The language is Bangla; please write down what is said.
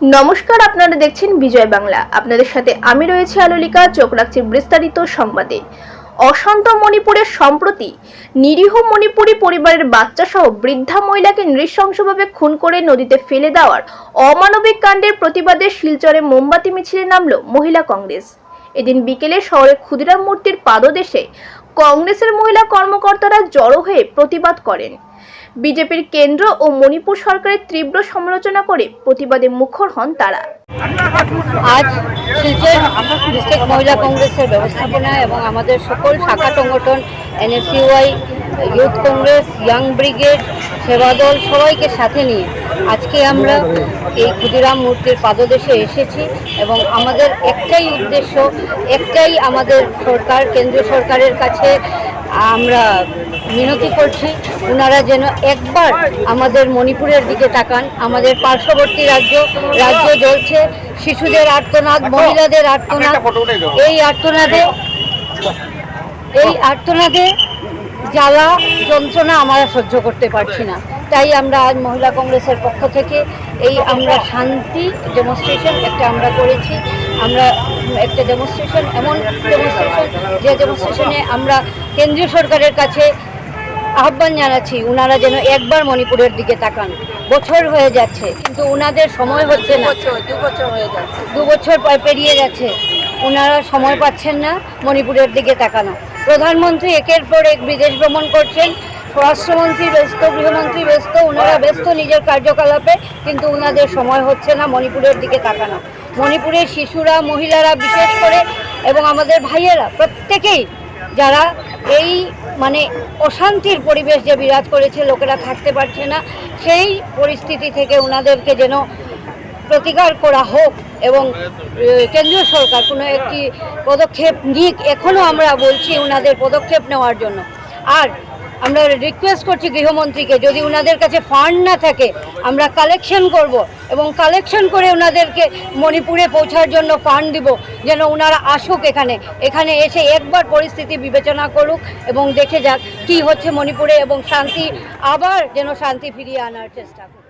নমস্কার, আপনারা দেখছেন বিজয় বাংলা। আপনাদের সাথে আমি রয়েছি আলোলিকা, চোখ রাখছি বিস্তারিত সংবাদে। অশান্ত মণিপুরের সম্প্রতি নিরীহ মণিপুরী পরিবারের বাচ্চা সহ বৃদ্ধা মহিলাকে নৃশংসভাবে খুন করে নদীতে ফেলে দেওয়ার অমানবিক কাণ্ডের প্রতিবাদে শিলচরে মোমবাতি মিছিলে নামল মহিলা কংগ্রেস। এদিন বিকেলে শহরে ক্ষুদিরাম মূর্তির পাদদেশে কংগ্রেসের মহিলা কর্মকর্তারা জড়ো হয়ে প্রতিবাদ করেন। বিজেপির কেন্দ্র ও মণিপুর সরকারের তীব্র সমালোচনা করে প্রতিবাদে মুখর হন তারা। আজ শিলচর ডিস্ট্রিক্ট মহিলা কংগ্রেসের ব্যবস্থাপনায় এবং আমাদের সকল শাখা সংগঠন, NSUI youth Congress, young brigade, Sevadal, সবাইকে সাথে নিয়ে আজকে আমরা এই ক্ষুদিরাম মূর্তির পাদদেশে এসেছি এবং আমাদের একটাই উদ্দেশ্য, একটাই আমাদের সরকার, কেন্দ্রীয় সরকারের কাছে আমরা মিনতি করছি ওনারা যেন একবার আমাদের মণিপুরের দিকে তাকান। আমাদের পার্শ্ববর্তী রাজ্য রাজ্য জ্বলছে, শিশুদের আর্তনাদ, মহিলাদের আর্তনাদ, এই আর্তনাদে এই আর্তনাদে জ্বালা যন্ত্রণা আমরা সহ্য করতে পারছি না। তাই আমরা আজ মহিলা কংগ্রেসের পক্ষ থেকে এই আমরা শান্তি ডেমনস্ট্রেশন একটা আমরা করেছি। আমরা একটা ডেমনস্ট্রেশন এমন ডেমনস্ট্রেশন যে ডেমনস্ট্রেশনে আমরা কেন্দ্রীয় সরকারের কাছে আহ্বান জানাচ্ছি ওনারা যেন একবার মণিপুরের দিকে তাকান। বছর হয়ে যাচ্ছে কিন্তু ওনাদের সময় হচ্ছে না। দু বছর হয়ে পেরিয়ে গেছে। ওনারা সময় পাচ্ছেন না মণিপুরের দিকে তাকানো। প্রধানমন্ত্রী একের পর এক বিদেশ ভ্রমণ করছেন। স্বরাষ্ট্রমন্ত্রী ব্যস্ত, গৃহমন্ত্রী ব্যস্ত, ওনারা ব্যস্ত নিজের কার্যকলাপে, কিন্তু ওনাদের সময় হচ্ছে না মণিপুরের দিকে তাকানো। মণিপুরের শিশুরা, মহিলারা বিশেষ করে, এবং আমাদের ভাইয়েরা, প্রত্যেকেই যারা এই মানে অশান্তির পরিবেশ যে বিরাজ করেছে, লোকেরা থাকতে পারছে না, সেই পরিস্থিতি থেকে ওনাদেরকে যেন প্রতিকার করা হোক এবং কেন্দ্রীয় সরকার কোনো একটি পদক্ষেপ নিক এখনও আমরা বলছি ওনাদের পদক্ষেপ নেওয়ার জন্য। আর আমরা রিকোয়েস্ট করছি গৃহমন্ত্রীকে, যদি ওনাদের কাছে ফান্ড না থাকে, আমরা কালেকশন করব এবং কালেকশন করে ওনাদেরকে মণিপুরে পৌঁছার জন্য ফান্ড দিব, যেন ওনারা আসুক এখানে। এখানে এসে একবার পরিস্থিতি বিবেচনা করুক এবং দেখে যাক কি হচ্ছে মণিপুরে এবং শান্তি, আবার যেন শান্তি ফিরিয়ে আনার চেষ্টা করুক।